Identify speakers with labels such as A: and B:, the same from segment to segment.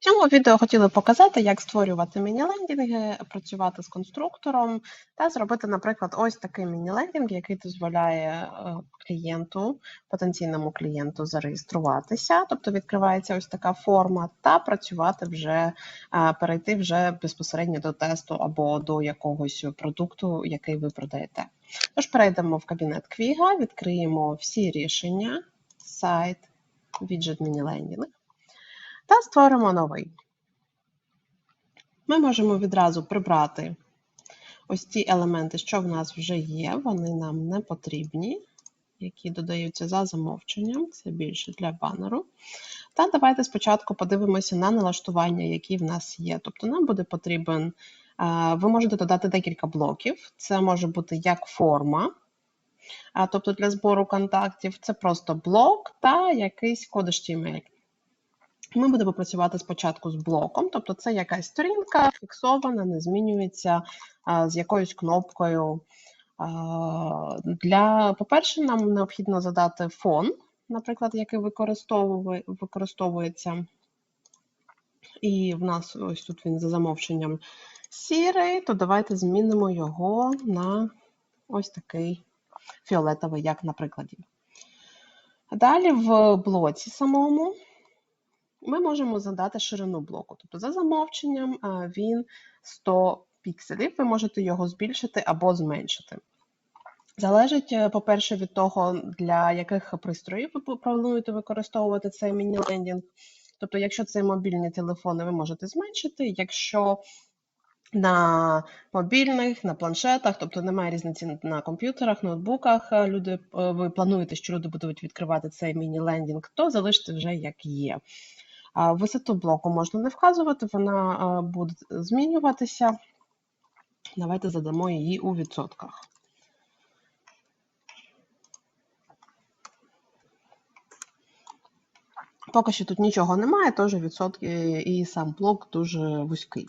A: Цьому відео хотіли показати, як створювати міні-лендінги, працювати з конструктором та зробити, наприклад, ось такий міні-лендінг, який дозволяє е, клієнту, потенційному клієнту зареєструватися, тобто відкривається ось така форма, та працювати вже, е, перейти вже безпосередньо до тесту або до якогось продукту, який ви продаєте. Тож перейдемо в кабінет Квіга, відкриємо всі рішення, сайт, віджит міні-лендінг та створимо новий. Ми можемо відразу прибрати ось ці елементи, що в нас вже є, вони нам не потрібні, які додаються за замовченням, це більше для банеру. Та давайте спочатку подивимося на налаштування, які в нас є. Тобто нам буде потрібен, ви можете додати декілька блоків, це може бути як форма. Тобто для збору контактів це просто блок та якийсь код HTML. Ми будемо працювати спочатку з блоком, тобто це якась сторінка фіксована, не змінюється з якоюсь кнопкою. Для, По-перше, нам необхідно задати фон, наприклад, який використовується. І в нас ось тут він за замовченням сірий, то давайте змінимо його на ось такий фіолетовий, як на прикладі. Далі в блоці самому ми можемо задати ширину блоку. Тобто, за замовченням він 100 пікселів, ви можете його збільшити або зменшити. Залежить, е, по-перше, від того, для яких пристроїв ви плануєте використовувати цей міні-лендінг. Тобто, якщо це мобільні телефони, ви можете зменшити. Якщо на мобільних, на планшетах, тобто немає різниці на комп'ютерах, ноутбуках, е, люди, е, ви плануєте, що люди будуть відкривати цей міні-лендінг, то залиште вже як є. Висоту блоку можна не вказувати, вона буде змінюватися. Давайте задамо її у відсотках. Поки що тут нічого немає, теж відсотки і сам блок дуже вузький.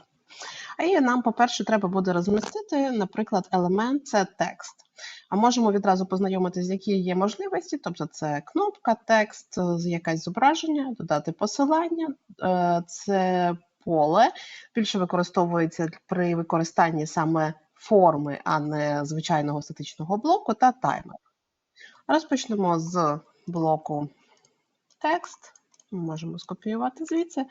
A: І нам, по-перше, треба буде розмістити, наприклад, елемент це текст. А можемо відразу познайомитися, які є можливості, тобто це кнопка, текст, якесь зображення, додати посилання, е, це поле. Більше використовується при використанні саме форми, а не звичайного статичного блоку та таймер. Розпочнемо з блоку текст. Ми можемо скопіювати звідси.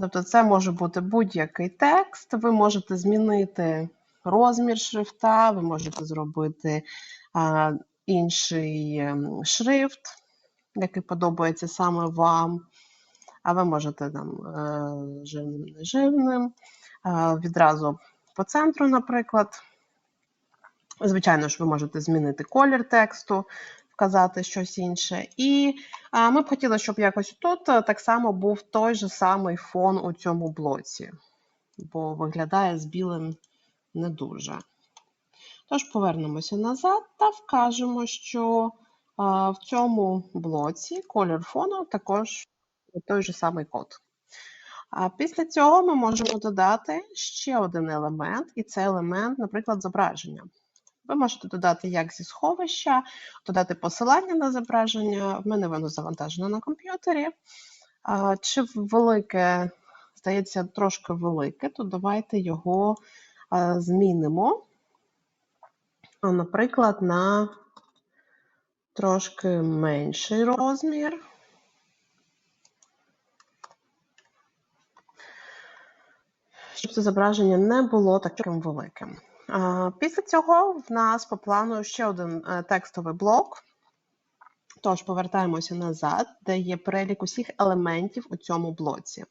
A: Тобто, це може бути будь-який текст. Ви можете змінити розмір шрифта, ви можете зробити а, інший ем, шрифт, який подобається саме вам. А ви можете там е, живним неживним, відразу по центру, наприклад. Звичайно ж, ви можете змінити колір тексту, вказати щось інше. І ми б хотіли, щоб якось тут е, так само був той же самий фон у цьому блоці, бо виглядає з білим не дуже. Тож, повернемося назад та вкажемо, що в цьому блоці колір фону також той же самий код. А Після цього ми можемо додати ще один елемент, і це елемент, наприклад, зображення. Ви можете додати як зі сховища, додати посилання на зображення. В мене воно завантажено на комп'ютері. Чи велике, здається, трошки велике, то давайте його змінимо, наприклад, на трошки менший розмір. Щоб це зображення не було таким великим. Після цього в нас по плану ще один е, текстовий блок. Тож повертаємося назад, де є перелік усіх елементів у цьому блоці.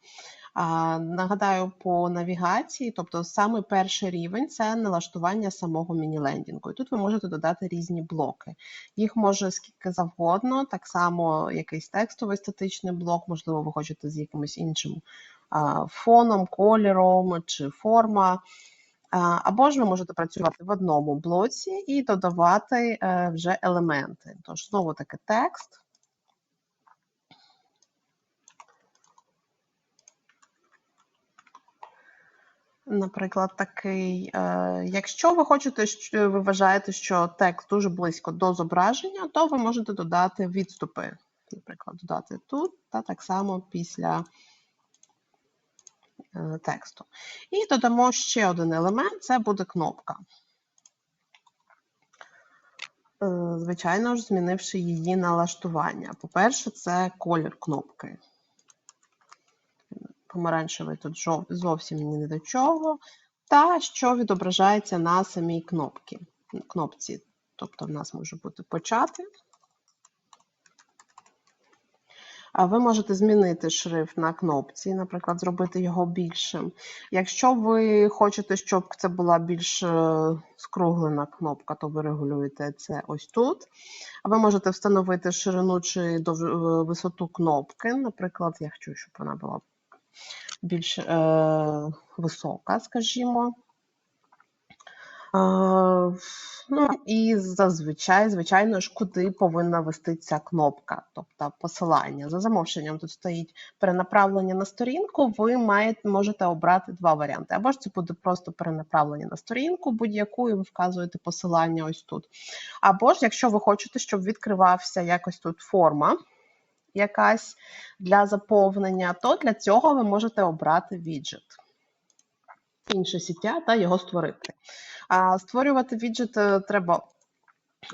A: Нагадаю, по навігації, тобто саме перший рівень це налаштування самого міні-лендінгу. І тут ви можете додати різні блоки. Їх може скільки завгодно, так само якийсь текстовий статичний блок, можливо, ви хочете з якимось іншим фоном, кольором чи форма. Або ж ви можете працювати в одному блоці і додавати е, вже елементи. Тож, знову таки текст. Наприклад, такий, е, якщо ви хочете, ви вважаєте, що текст дуже близько до зображення, то ви можете додати відступи. Наприклад, додати тут, та так само після е, тексту. І додамо ще один елемент це буде кнопка. Е, Звичайно ж, змінивши її налаштування. По-перше, це колір кнопки. Помаранчевий тут зовсім ні до чого. Та що відображається на самій кнопці. кнопці. Тобто в нас може бути почати. Ви можете змінити шрифт на кнопці, наприклад, зробити його більшим. Якщо ви хочете, щоб це була більш е, скруглена кнопка, то ви регулюєте це ось тут. А ви можете встановити ширину чи е, висоту кнопки. Наприклад, я хочу, щоб вона була більш е, висока, скажімо. Е, ну і зазвичай, звичайно ж, куди повинна вести ця кнопка, тобто посилання. За замовченням тут стоїть перенаправлення на сторінку. Ви маєте, можете обрати два варіанти. Або ж це буде просто перенаправлення на сторінку будь-яку, і ви вказуєте посилання ось тут. Або ж, якщо ви хочете, щоб відкривався якось тут форма якась для заповнення, то для цього ви можете обрати віджит. Інше сіття та його створити. А створювати віджит е, треба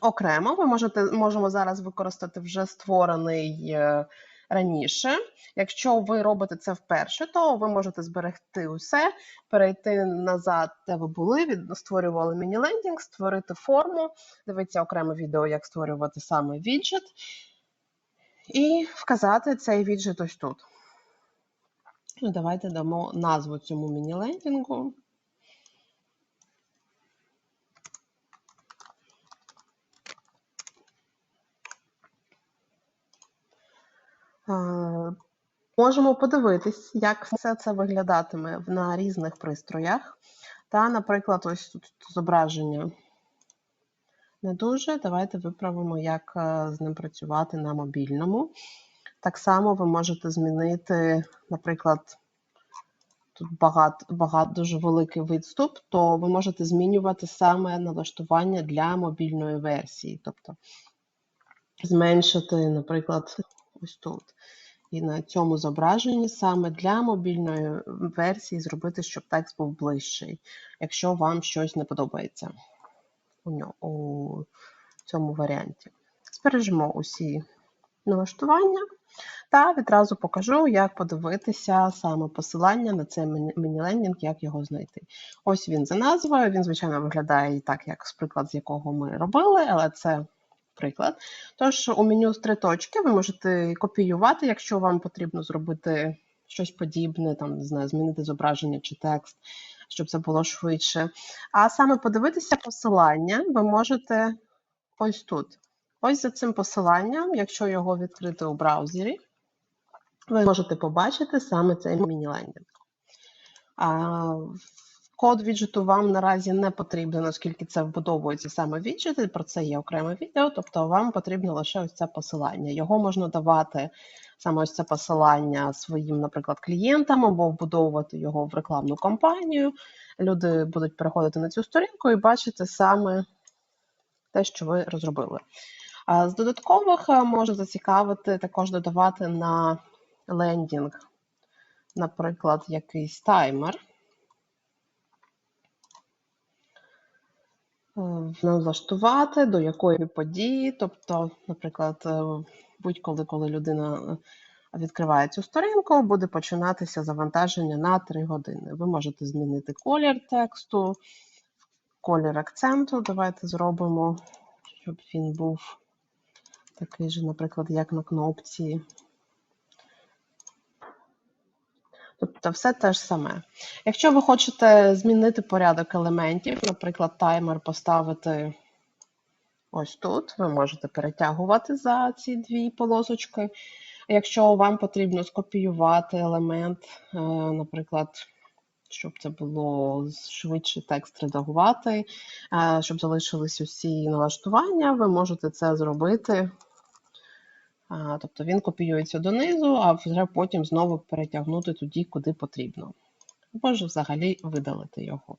A: окремо. Ми можете, можемо зараз використати вже створений е, раніше. Якщо ви робите це вперше, то ви можете зберегти усе, перейти назад, де ви були, від, створювали міні-лендінг, створити форму, дивитися окреме відео, як створювати саме віджит, і вказати цей віджит ось тут. Ну, Давайте дамо назву цьому міні-лендінгу. Можемо подивитись, як все це виглядатиме на різних пристроях. Та, наприклад, ось тут зображення не дуже. Давайте виправимо, як е, з ним працювати на мобільному. Так само ви можете змінити, наприклад, тут багато, багато дуже великий відступ, то ви можете змінювати саме налаштування для мобільної версії. Тобто зменшити, наприклад, ось тут. І на цьому зображенні саме для мобільної версії зробити, щоб текст був ближчий, якщо вам щось не подобається у, цьому варіанті. Збережемо усі налаштування та відразу покажу, як подивитися саме посилання на цей міні- міні-лендінг, як його знайти. Ось він за назвою. Він, звичайно, виглядає і так, як приклад, з якого ми робили, але це приклад. Тож у меню з три точки ви можете копіювати, якщо вам потрібно зробити щось подібне, там не знаю, змінити зображення чи текст, щоб це було швидше. А саме подивитися посилання ви можете ось тут. Ось за цим посиланням, якщо його відкрити у браузері, ви можете побачити саме цей міні-лендінг. Код віджиту вам наразі не потрібен, оскільки це вбудовується саме віджити, про це є окреме відео, тобто вам потрібно лише ось це посилання. Його можна давати саме ось це посилання своїм, наприклад, клієнтам або вбудовувати його в рекламну кампанію. Люди будуть переходити на цю сторінку і бачити саме те, що ви розробили. З додаткових е, може зацікавити також додавати на лендінг, наприклад, якийсь таймер. Е, налаштувати до якої події, тобто, наприклад, е, будь-коли, коли людина е, відкриває цю сторінку, буде починатися завантаження на 3 години. Ви можете змінити колір тексту, колір акценту. Давайте зробимо, щоб він був такий же, наприклад, як на кнопці. Тобто все те ж саме. Якщо ви хочете змінити порядок елементів, наприклад, таймер поставити ось тут, ви можете перетягувати за ці дві полосочки. Якщо вам потрібно скопіювати елемент, е, наприклад, щоб це було швидше текст редагувати, е, щоб залишились усі налаштування, ви можете це зробити. Тобто він копіюється донизу, а вже потім знову перетягнути туди, куди потрібно. Можу взагалі видалити його.